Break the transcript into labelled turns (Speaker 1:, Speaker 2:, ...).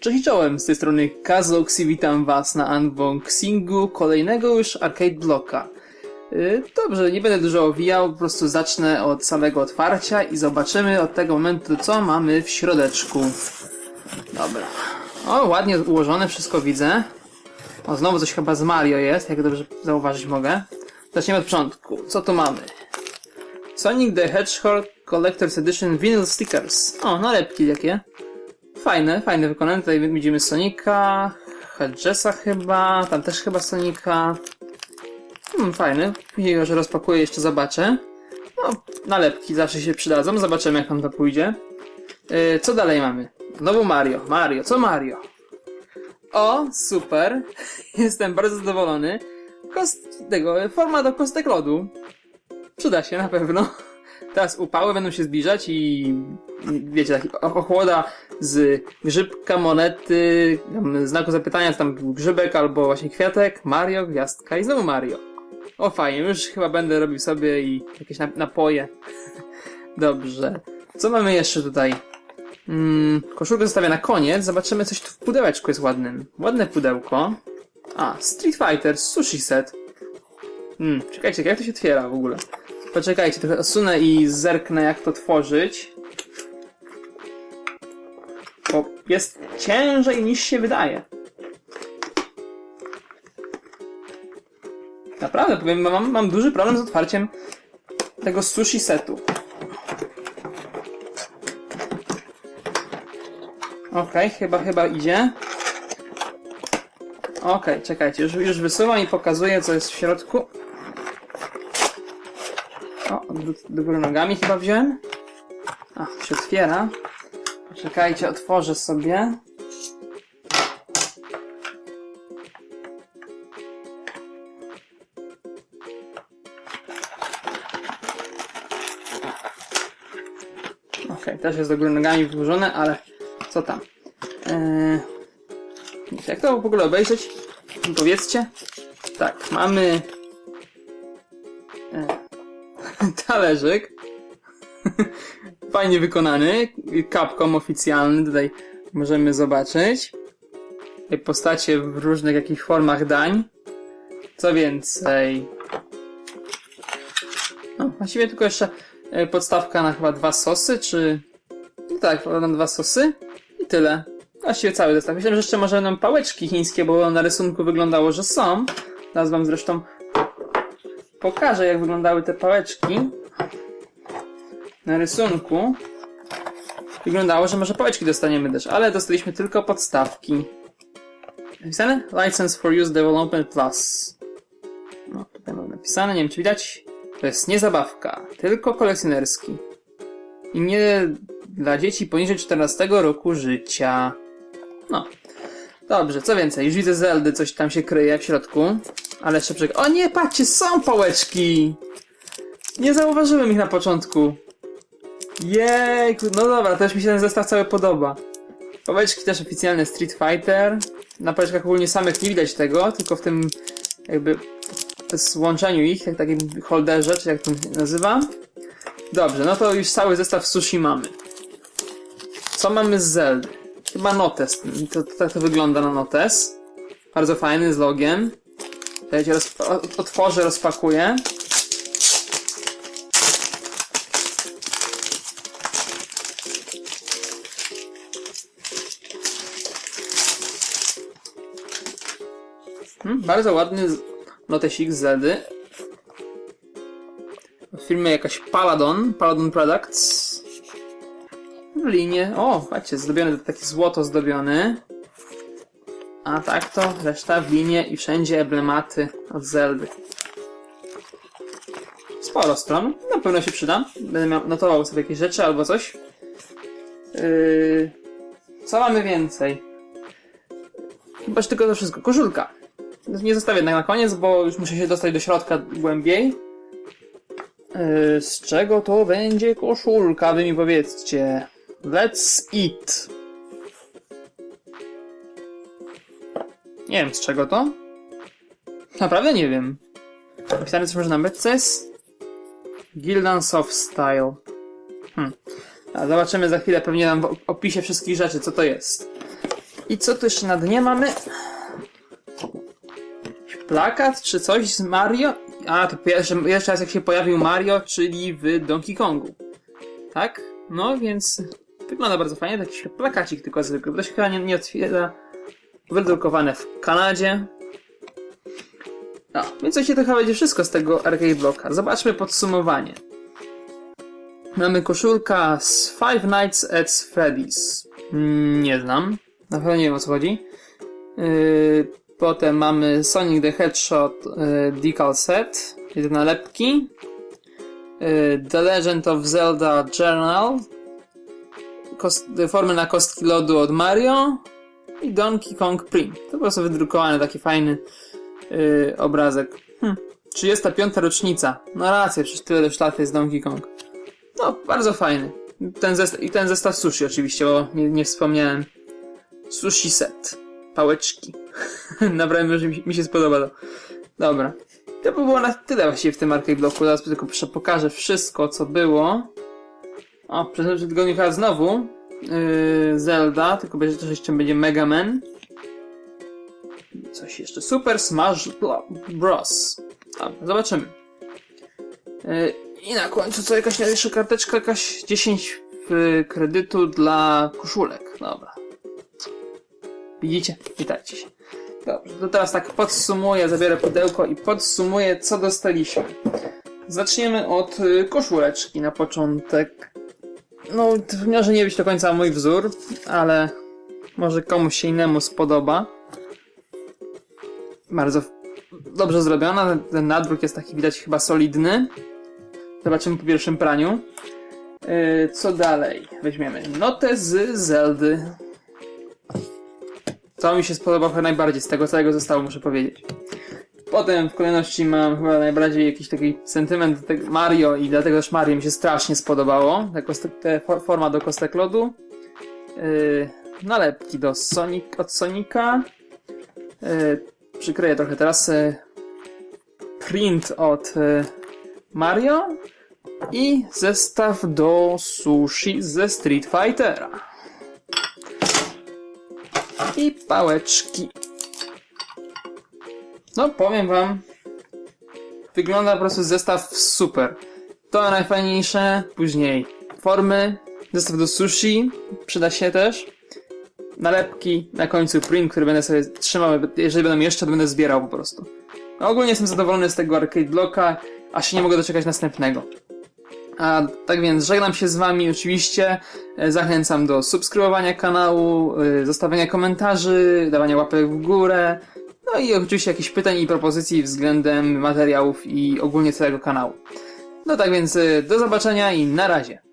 Speaker 1: Cześć czołem, z tej strony Kazox i witam was na unboxingu kolejnego już arcade blocka. Yy, Dobrze, nie będę dużo owijał, po prostu zacznę od samego otwarcia i zobaczymy od tego momentu, co mamy w środeczku. Dobra. O, ładnie ułożone, wszystko widzę. O, znowu coś chyba z Mario jest, jak dobrze zauważyć mogę. Zaczniemy od początku. Co tu mamy? Sonic the Hedgehog Collector's Edition Vinyl Stickers. O, nalepki jakie. Fajne, fajne wykonane. Tutaj widzimy Sonika, Hedgesa chyba, tam też chyba Sonika. Hmm, fajny. Później już rozpakuję, jeszcze zobaczę. No, nalepki zawsze się przydadzą. Zobaczymy, jak nam to pójdzie. Yy, co dalej mamy? Znowu Mario. Mario, co Mario? O, super. Jestem bardzo zadowolony. Kost tego, forma do kostek lodu. Przyda się na pewno. Teraz upały będą się zbliżać i wiecie, taki ochłoda z grzybka, monety, znaku zapytania, czy tam grzybek albo właśnie kwiatek, Mario, gwiazdka i znowu Mario. O fajnie, już chyba będę robił sobie i jakieś nap- napoje. Dobrze. Co mamy jeszcze tutaj? Mm, koszulkę zostawię na koniec, zobaczymy coś tu w pudełeczku jest ładnym. Ładne pudełko. A, Street Fighter Sushi Set. Hmm, czekajcie, jak to się otwiera w ogóle? Poczekajcie, trochę osunę i zerknę jak to tworzyć. Bo jest ciężej niż się wydaje. Naprawdę, powiem, mam, mam duży problem z otwarciem tego sushi setu. Okej, chyba, chyba idzie. Okej, czekajcie, już, już wysuwam i pokazuję co jest w środku. Do, góry nogami chyba wziąłem. A, się otwiera. Czekajcie, otworzę sobie. Okej, też jest do góry nogami włożone, ale co tam? Eee, jak to w ogóle obejrzeć? Powiedzcie. Tak, mamy talerzyk. Fajnie wykonany. Capcom oficjalny tutaj możemy zobaczyć. Postacie w różnych jakichś formach dań. Co więcej. No, właściwie tylko jeszcze e, podstawka na chyba dwa sosy, czy... No tak, na dwa sosy. I tyle. Właściwie cały zestaw. Myślałem, że jeszcze może nam pałeczki chińskie, bo na rysunku wyglądało, że są. Teraz wam zresztą pokażę, jak wyglądały te pałeczki. Na rysunku wyglądało, że może pałeczki dostaniemy też, ale dostaliśmy tylko podstawki. Napisane? License for Use Development Plus. No, tutaj mamy napisane, nie wiem czy widać. To jest nie zabawka, tylko kolekcjonerski. I nie dla dzieci poniżej 14 roku życia. No. Dobrze, co więcej, już widzę Zeldy, coś tam się kryje w środku. Ale jeszcze przed... O nie, patrzcie, są pałeczki! Nie zauważyłem ich na początku. Jejku, no dobra, też mi się ten zestaw cały podoba. Pałeczki też oficjalne Street Fighter. Na pałeczkach ogólnie samych nie widać tego, tylko w tym jakby złączeniu ich, jak takim holderze, czy jak to nazywa. Dobrze, no to już cały zestaw sushi mamy. Co mamy z Zeldy? Chyba notes. To, to, tak to wygląda na notes. Bardzo fajny, z logiem. Czekajcie, roz, o- otworzę, rozpakuję. Hmm, bardzo ładny z- notesik z Zedy. W firmie jakaś Paladon, Paladon Products. Linie, o, patrzcie, zdobiony, taki złoto zdobiony. A tak to reszta w linie i wszędzie emblematy od Zeldy. Sporo stron, na pewno się przyda. Będę miał, notował sobie jakieś rzeczy albo coś. Yy... Co mamy więcej? Chyba tylko to wszystko. Koszulka. Nie zostawię jednak na koniec, bo już muszę się dostać do środka głębiej. Yy, z czego to będzie koszulka? Wy mi powiedzcie. Let's eat. Nie wiem z czego to. Naprawdę nie wiem. Napisane coś może na metce jest? Gildan Soft Style. Hmm. A zobaczymy za chwilę pewnie nam w opisie wszystkich rzeczy, co to jest. I co tu jeszcze na dnie mamy? Plakat czy coś z Mario? A, to pierwszy, jeszcze raz jak się pojawił Mario, czyli w Donkey Kongu. Tak? No, więc wygląda bardzo fajnie. Taki plakacik tylko zwykły. To się chyba nie, nie otwiera. Wydrukowane w Kanadzie. No, więc to się to chyba będzie wszystko z tego arcade blocka. Zobaczmy podsumowanie. Mamy koszulka z Five Nights at Freddy's. Mm, Nie znam. Na pewno nie wiem o co chodzi. Yy, potem mamy Sonic the Hedgehog yy, Decal Set. Te nalepki. Yy, the Legend of Zelda Journal. Formy na kostki lodu od Mario. I Donkey Kong Print. To po prostu wydrukowany taki fajny yy, obrazek. Hm. 35. rocznica. No racja, przecież tyle już lat jest Donkey Kong. No, bardzo fajny. Ten zestaw, I ten zestaw sushi oczywiście, bo nie, nie wspomniałem. Sushi set. Pałeczki. Naprawdę, mi, mi się spodoba to. Dobra. To by było na tyle właściwie w tym arcade bloku. Teraz tylko pokażę wszystko, co było. O, przez tygodniu chyba znowu yy, Zelda, tylko będzie też jeszcze będzie Mega Man. Coś jeszcze. Super Smash Bro- Bros. Dobra, zobaczymy. Yy, I na końcu co, jakaś jeszcze karteczka, jakaś 10 y, kredytu dla koszulek. Dobra. Widzicie? Witajcie się. Dobrze, to teraz tak podsumuję, zabiorę pudełko i podsumuję, co dostaliśmy. Zaczniemy od y, koszuleczki na początek. No, może nie być do końca mój wzór, ale może komuś się innemu spodoba. Bardzo dobrze zrobiona, ten- nadruk jest taki widać chyba solidny. Zobaczymy po pierwszym praniu. Yy, co dalej? Weźmiemy notę z Zeldy. To mi się spodoba najbardziej z tego całego zestawu, muszę powiedzieć. Potem w kolejności mam chyba najbardziej jakiś taki sentyment do Mario i dlatego też Mario mi się strasznie spodobało. Te, kostek, te for, forma do kostek lodu. Yy, nalepki do Sonic, od Sonika. Yy, przykryję trochę teraz yy, print od yy, Mario i zestaw do sushi ze Street Fightera. I pałeczki. No, powiem wam, wygląda po prostu zestaw super. To najfajniejsze, później formy, zestaw do sushi, przyda się też. Nalepki, na końcu print, który będę sobie trzymał, jeżeli będę jeszcze, to będę zbierał po prostu. No, ogólnie jestem zadowolony z tego arcade blocka, a się nie mogę doczekać następnego. A tak więc żegnam się z wami oczywiście. E, Zachęcam do subskrybowania kanału, e, zostawiania komentarzy, dawania łapek w górę. No i oczywiście jakichś pytań i propozycji względem materiałów i ogólnie całego kanału. No tak więc e, do zobaczenia i na razie.